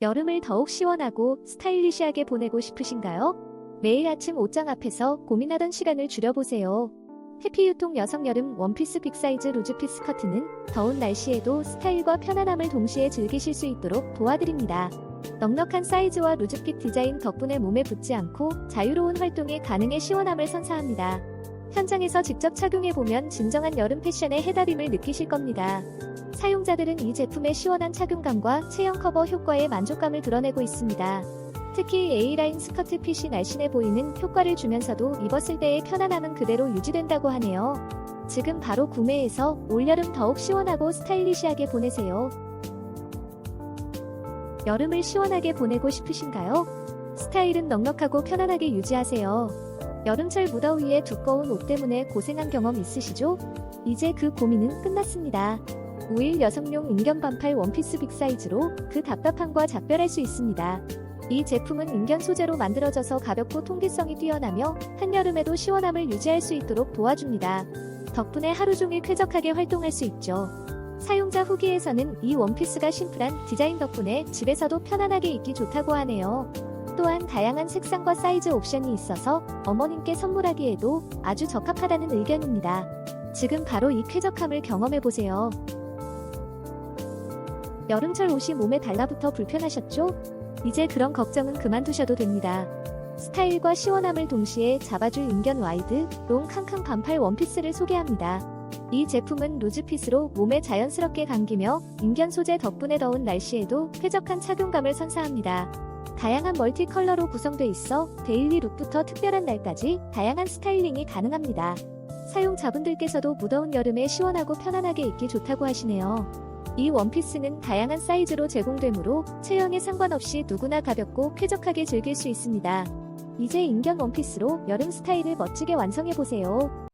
여름을 더욱 시원하고 스타일리시하게 보내고 싶으신가요? 매일 아침 옷장 앞에서 고민하던 시간을 줄여보세요. 해피유통 여성 여름 원피스 빅사이즈 루즈핏 스커트는 더운 날씨에도 스타일과 편안함을 동시에 즐기실 수 있도록 도와드립니다. 넉넉한 사이즈와 루즈핏 디자인 덕분에 몸에 붙지 않고 자유로운 활동에 가능해 시원함을 선사합니다. 현장에서 직접 착용해보면 진정한 여름 패션의 해답임을 느끼실 겁니다. 사용자들은 이 제품의 시원한 착용감과 체형 커버 효과에 만족감을 드러내고 있습니다. 특히 A라인 스커트 핏이 날씬해 보이는 효과를 주면서도 입었을 때의 편안함은 그대로 유지된다고 하네요. 지금 바로 구매해서 올여름 더욱 시원하고 스타일리시하게 보내세요. 여름을 시원하게 보내고 싶으신가요? 스타일은 넉넉하고 편안하게 유지하세요. 여름철 무더위에 두꺼운 옷 때문에 고생한 경험 있으시죠? 이제 그 고민은 끝났습니다. 우일 여성용 인견 반팔 원피스 빅 사이즈로 그 답답함과 작별할 수 있습니다. 이 제품은 인견 소재로 만들어져서 가볍고 통기성이 뛰어나며 한여름에도 시원함을 유지할 수 있도록 도와줍니다. 덕분에 하루 종일 쾌적하게 활동할 수 있죠. 사용자 후기에서는 이 원피스가 심플한 디자인 덕분에 집에서도 편안하게 입기 좋다고 하네요. 또한 다양한 색상과 사이즈 옵션이 있어서 어머님께 선물하기에도 아주 적합하다는 의견입니다. 지금 바로 이 쾌적함을 경험해보세요. 여름철 옷이 몸에 달라붙어 불편하셨죠? 이제 그런 걱정은 그만두셔도 됩니다. 스타일과 시원함을 동시에 잡아줄 인견 와이드, 롱 캉캉 반팔 원피스를 소개합니다. 이 제품은 루즈핏으로 몸에 자연스럽게 감기며 인견 소재 덕분에 더운 날씨에도 쾌적한 착용감을 선사합니다. 다양한 멀티 컬러로 구성돼 있어 데일리 룩부터 특별한 날까지 다양한 스타일링이 가능합니다. 사용자분들께서도 무더운 여름에 시원하고 편안하게 입기 좋다고 하시네요. 이 원피스는 다양한 사이즈로 제공되므로 체형에 상관없이 누구나 가볍고 쾌적하게 즐길 수 있습니다. 이제 인견 원피스로 여름 스타일을 멋지게 완성해보세요.